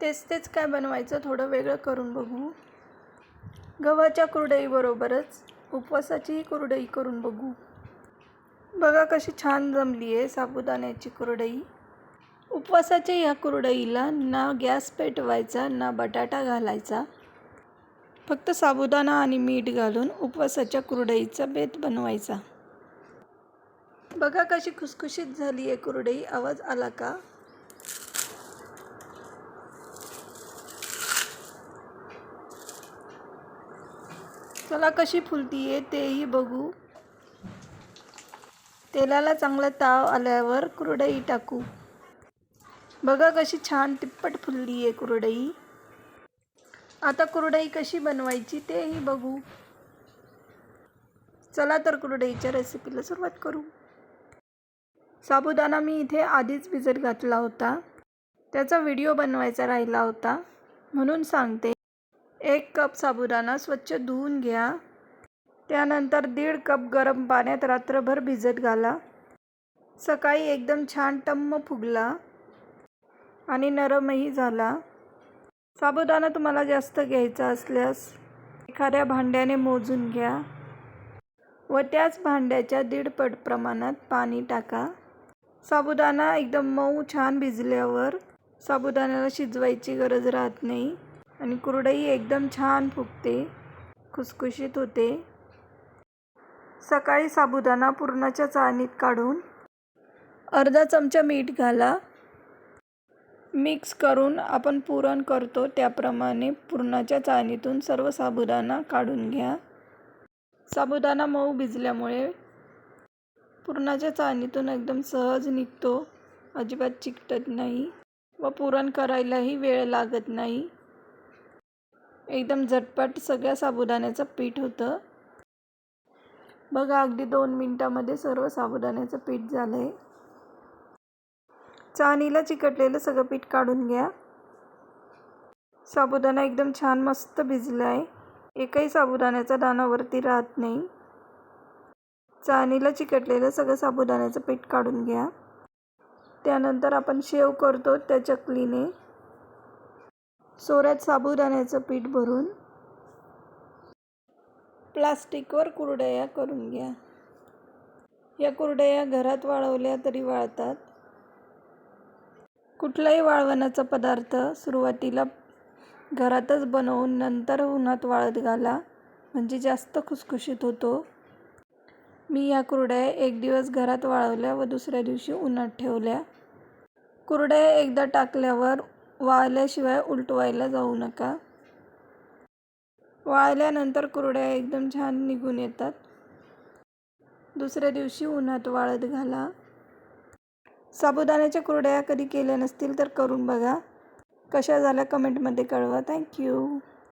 तेच तेच काय बनवायचं थोडं वेगळं करून बघू. गव्हाच्या कुरडईबरोबरच उपवासाचीही कुरडई करून बघू. बघा कशी छान जमली आहे साबुदाण्याची कुरडई. उपवासाच्या ह्या कुरडईला ना गॅस पेटवायचा ना बटाटा घालायचा. फक्त साबुदाणा आणि मीठ घालून उपवासाच्या कुरडईचा बेत बनवायचा. बघा कशी खुसखुशीत झाली आहे कुरडई. आवाज आला का? चला कशी फुलती आहे तेही बघू. तेलाला चांगला ताव आल्यावर कुरडई टाकू. बघा कशी छान तिप्पट फुलली आहे कुरडई. आता कुरडई कशी बनवायची तेही बघू. चला तर कुरडईच्या रेसिपीला सुरुवात करू. साबुदाणा मी इथे आधीच भिजत घातला होता. त्याचा व्हिडिओ बनवायचा राहिला होता. म्हणून सांगते. एक कप साबुदाणा स्वच्छ धुवून घ्या. त्यानंतर दीड कप गरम पाण्यात रात्रभर भिजत घाला. सकाळी एकदम छान टम्म फुगला आणि नरमही झाला. साबुदाणा तुम्हाला जास्त घ्यायचा असल्यास एखाद्या भांड्याने मोजून घ्या. व त्याच भांड्याच्या दीडपट प्रमाणात पाणी टाका. साबुदाणा एकदम मऊ छान भिजल्यावर साबुदाण्याला शिजवायची गरज राहत नाही. आणि कुरडई एकदम छान फुगते खुसखुशीत होते. सकाळी साबुदाणा पुरणाच्या चाळणीत काढून अर्धा चमचा मीठ घाला. मिक्स करून आपण पुरण करतो त्याप्रमाणे पुरणाच्या चाळणीतून सर्व साबुदाणा काढून घ्या. साबुदाणा मऊ भिजल्यामुळे पुरणाच्या चाळणीतून एकदम सहज निघतो. अजिबात चिकटत नाही व पुरण करायलाही वेळ लागत नाही. एकदम झटपट सगळ्या साबुदाण्याचं पीठ होतं. बघा अगदी दोन मिनटामध्ये सर्व साबुदाण्याचं पीठ झालं आहे चाळणीला चिकटलेलं सगळं पीठ काढून घ्या. साबुदाणा एकदम छान मस्त भिजला आहे एकही साबुदाण्याचा दाणा वरती राहत नाही. चाळणीला चिकटलेलं सगळं साबुदाण्याचं पीठ काढून घ्या. त्यानंतर आपण शेव करतो त्या चकलीने. सोऱ्यात साबुदाण्याचं पीठ भरून प्लास्टिकवर कुरडया करून घ्या. या कुरडया घरात वाळवल्या तरी वाळतात. कुठलाही वाळवणाचा पदार्थ सुरुवातीला घरातच बनवून नंतर उन्हात वाळत घाला म्हणजे जास्त खुसखुशीत होतो. मी या कुरड्या एक दिवस घरात वाळवल्या व दुसऱ्या दिवशी उन्हात ठेवल्या. कुरड्या एकदा टाकल्यावर वाळल्याशिवाय उलटवायला जाऊ नका. वाळल्यानंतर कुरड्या एकदम छान निघून येतात. दुसऱ्या दिवशी उन्हात वाळत घाला. साबुदाण्याच्या कुरड्या कधी केल्या नसतील तर करून बघा. कशा झाल्या कमेंटमध्ये कळवा. थँक्यू.